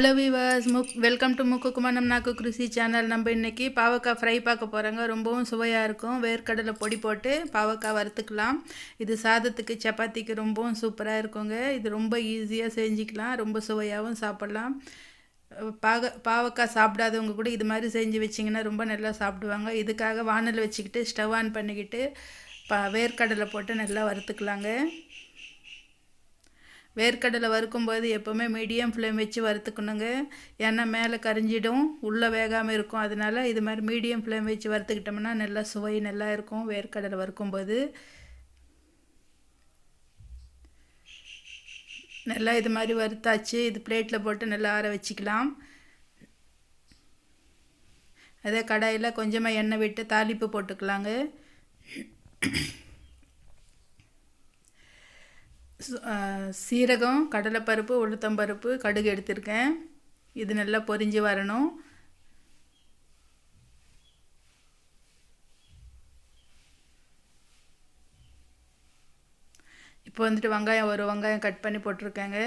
Hello viewers முக் welcome to முக்கு முக்குக்குமனம் நாக்கு கிருஷி சேனல் நம்ம இன்றைக்கி பாவக்காய் ஃப்ரை பார்க்க போகிறாங்க ரொம்பவும் சுவையாக இருக்கும். வேர்க்கடலை பொடி போட்டு பாவக்காய் வறுத்துக்கலாம். இது சாதத்துக்கு சப்பாத்திக்கு ரொம்பவும் சூப்பராக இருக்குங்க. இது ரொம்ப ஈஸியாக செஞ்சுக்கலாம். ரொம்ப சுவையாகவும் சாப்பிட்லாம். பாக பாவக்காய் சாப்பிடாதவங்க கூட இது மாதிரி செஞ்சு வச்சிங்கன்னா ரொம்ப நல்லா சாப்பிடுவாங்க. இதுக்காக வானல் வச்சுக்கிட்டு ஸ்டவ் ஆன் பண்ணிக்கிட்டு பா வேர்க்கடலை போட்டு நல்லா வறுத்துக்கலாங்க. வேர்க்கடலை வறுக்கும்போது எப்போவுமே மீடியம் ஃப்ளேம் வச்சு வறுத்துக்கணுங்க. ஏன்னா மேலே கரிஞ்சிடும் உள்ளே வேகாமல் இருக்கும். அதனால் இது மாதிரி மீடியம் ஃப்ளேம் வச்சு வறுத்துக்கிட்டோம்னா நல்லா சுவை நல்லா இருக்கும் வேர்க்கடலை வறுக்கும்போது. நல்லா இது மாதிரி வறுத்தாச்சு. இது பிளேட்டில் போட்டு நல்லா ஆற வச்சுக்கலாம். அதே கடாயில் கொஞ்சமாக எண்ணெய் விட்டு தாளிப்பு போட்டுக்கலாங்க. சீரகம் கடலைப்பருப்பு உளுத்தம்பருப்பு கடுகு எடுத்திருக்கேன். இது நல்லா பொரிஞ்சு வரணும். இப்போ வந்துட்டு வெங்காயம் ஒரு வெங்காயம் கட் பண்ணி போட்டிருக்கேங்க.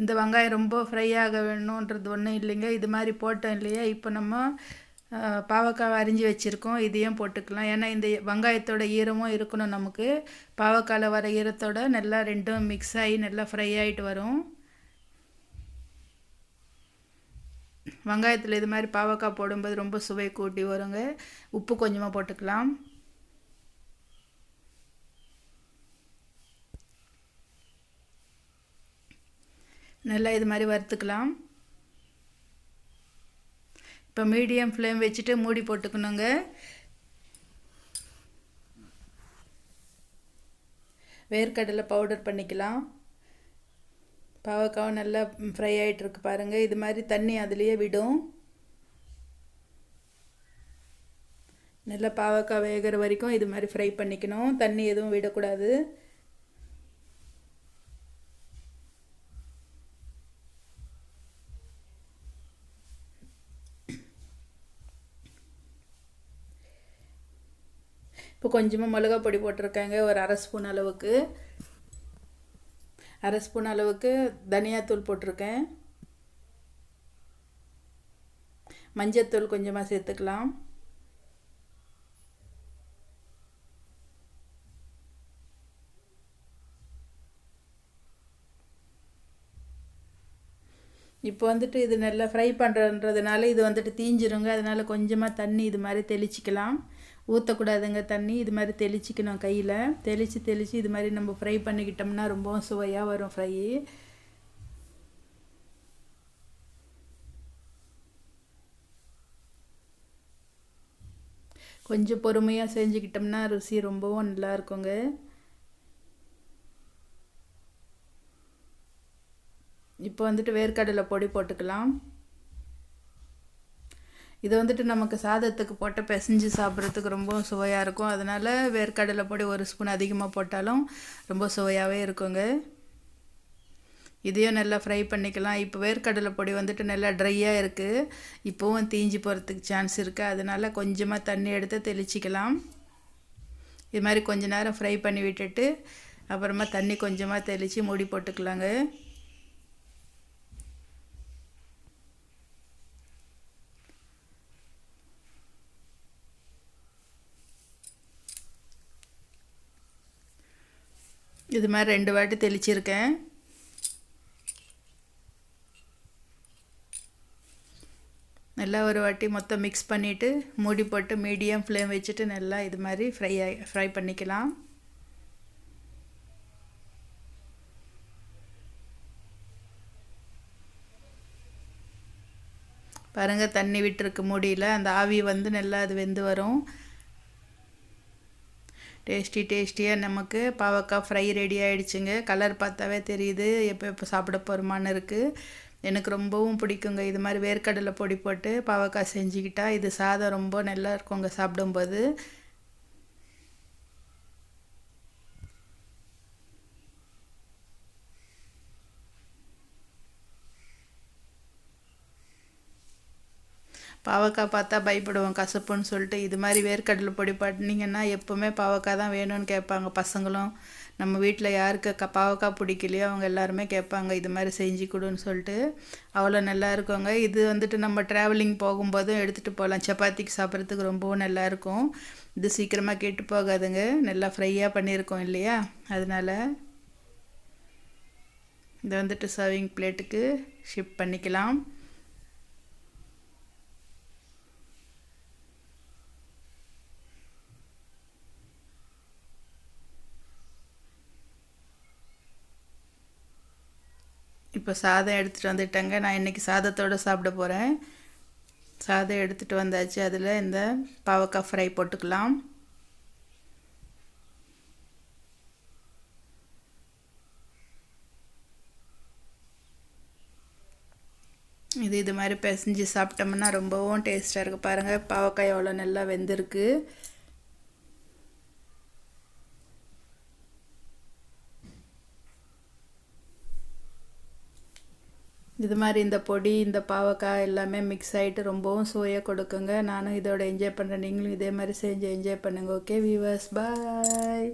இந்த வெங்காயம் ரொம்ப ஃப்ரை ஆக வேணுன்றது ஒன்றும் இல்லைங்க. இது மாதிரி போட்டோம் இல்லையா? இப்போ நம்ம பாவக்காய் அரிஞ்சு வச்சுருக்கோம் இதையும் போட்டுக்கலாம். ஏன்னா இந்த வெங்காயத்தோட ஈரமும் இருக்கணும் நமக்கு. பாவக்காயில் வர ஈரத்தோட நல்லா ரெண்டும் மிக்ஸ் ஆகி நல்லா ஃப்ரை ஆகிட்டு வரும். வெங்காயத்தில் இது மாதிரி பாவக்காய் போடும்போது ரொம்ப சுவை கூட்டி வருங்க. உப்பு கொஞ்சமாக போட்டுக்கலாம். நல்லா இது மாதிரி வறுத்துக்கலாம். இப்போ மீடியம் ஃப்ளேம் வச்சுட்டு மூடி போட்டுக்கணுங்க. வேர்க்கடலை பவுடர் பண்ணிக்கலாம். பாவக்காவும் நல்லா ஃப்ரை ஆகிட்டுருக்கு பாருங்கள் இது மாதிரி தண்ணி அதுலேயே விடும். நல்லா பாவக்காய் வேகிற வரைக்கும் இது மாதிரி ஃப்ரை பண்ணிக்கணும். தண்ணி எதுவும் விடக்கூடாது. இப்போ கொஞ்சமாக மிளகா பொடி போட்டிருக்காங்க ஒரு அரை ஸ்பூன் அளவுக்கு. அரை ஸ்பூன் அளவுக்கு தனியாத்தூள் போட்டிருக்கேன். மஞ்சத்தூள் கொஞ்சமாக சேர்த்துக்கலாம். இப்போ வந்துட்டு இது நல்லா ஃப்ரை பண்ணுறதுனால இது வந்துட்டு தீஞ்சிருங்க. அதனால் கொஞ்சமாக தண்ணி இது மாதிரி தெளிச்சிக்கலாம். ஊற்றக்கூடாதுங்க தண்ணி. இது மாதிரி தெளிச்சிக்கணும் கையில். தெளித்து தெளித்து இது மாதிரி நம்ம ஃப்ரை பண்ணிக்கிட்டோம்னா ரொம்பவும் சுவையாக வரும் ஃப்ரை கொஞ்சம் பொறுமையாக செஞ்சுக்கிட்டோம்னா ருசி ரொம்பவும் நல்லா இருக்குங்க. இப்போ வந்துட்டு வேர்க்கடலை பொடி போட்டுக்கலாம். இது வந்துட்டு நமக்கு சாதத்துக்கு போட்டு பிசைஞ்சு சாப்பிட்றதுக்கு ரொம்ப சுவையாக இருக்கும். அதனால் வேர்க்கடலை பொடி ஒரு ஸ்பூன் அதிகமாக போட்டாலும் ரொம்ப சுவையாகவே இருக்குங்க. இதையும் நல்லா ஃப்ரை பண்ணிக்கலாம். இப்போ வேர்க்கடலை பொடி வந்துட்டு நல்லா ட்ரையாக இருக்குது இப்போவும் தீஞ்சு போகிறதுக்கு சான்ஸ் இருக்குது அதனால் கொஞ்சமாக தண்ணி எடுத்து தெளிச்சிக்கலாம். இது மாதிரி கொஞ்ச நேரம் ஃப்ரை பண்ணி விட்டுட்டு அப்புறமா தண்ணி கொஞ்சமாக தெளித்து மூடி போட்டுக்கலாங்க. இது மாதிரி ரெண்டு வாட்டி தெளிச்சிருக்கேன். நல்லா ஒரு வாட்டி மொத்தம் மிக்ஸ் பண்ணிவிட்டு மூடி போட்டு மீடியம் ஃப்ளேம் வச்சுட்டு நல்லா இது மாதிரி ஃப்ரை ஃப்ரை பண்ணிக்கலாம். பாருங்கள் தண்ணி விட்டுருக்கு மூடியில். அந்த ஆவி வந்து நல்லா அது வெந்து வரும். டேஸ்டி டேஸ்டியாக நமக்கு. பாவக்காய் ஃப்ரை ரெடி ஆகிடுச்சுங்க கலர் பார்த்தாவே தெரியுது. எப்போ எப்போ சாப்பிட போகிறோமான்னு இருக்குது எனக்கு ரொம்பவும் பிடிக்குங்க. இது மாதிரி வேர்க்கடலை பொடி போட்டு பாவக்காய் செஞ்சுக்கிட்டா இது சாதம் ரொம்ப நல்லா இருக்குங்க சாப்பிடும்போது. பாவக்காய் பார்த்தா பயப்படுவோம் கசப்புன்னு சொல்லிட்டு. இது மாதிரி வேர்க்கடலை பொடி பண்ணிங்கன்னா எப்போவுமே பாவக்காய் தான் வேணும்னு கேட்பாங்க பசங்களும். நம்ம வீட்டில் யாருக்கு க பாவக்காய் பிடிக்கலையோ அவங்க எல்லாருமே கேட்பாங்க இது மாதிரி செஞ்சு கொடுன்னு சொல்லிட்டு. அவ்வளோ நல்லா இருக்குங்க. இது வந்துட்டு நம்ம ட்ராவலிங் போகும்போதும் எடுத்துகிட்டு போகலாம். சப்பாத்திக்கு சாப்பிட்றதுக்கு ரொம்பவும் நல்லாயிருக்கும் இது சீக்கிரமாக கெட்டு போகாதுங்க. நல்லா ஃப்ரையாக பண்ணியிருக்கோம் இல்லையா? அதனால் இதை வந்துட்டு சர்விங் பிளேட்டுக்கு ஷிஃப்ட் பண்ணிக்கலாம். இப்போ சாதம் எடுத்துகிட்டு வந்துட்டேங்க. நான் இன்றைக்கி சாதத்தோடு சாப்பிட போகிறேன் சாதம் எடுத்துகிட்டு வந்தாச்சு. அதில் இந்த பாவக்காய் ஃப்ரை போட்டுக்கலாம். இது இது மாதிரி பிசைஞ்சு சாப்பிட்டோம்னா ரொம்பவும் டேஸ்ட்டாக இருக்குது பாருங்கள் பாவக்காய் எவ்வளோ நல்லா வெந்திருக்கு. இது மாதிரி இந்த பொடி இந்த பாவக்காய் எல்லாமே மிக்ஸ் ஆகிட்டு ரொம்பவும் சுவையாக கொடுக்குங்க. நானும் இதோட என்ஜாய் பண்ணுறேன் நீங்களும் இதே மாதிரி செஞ்சு என்ஜாய் பண்ணுங்கள் ஓகே வீவர்ஸ் பாய்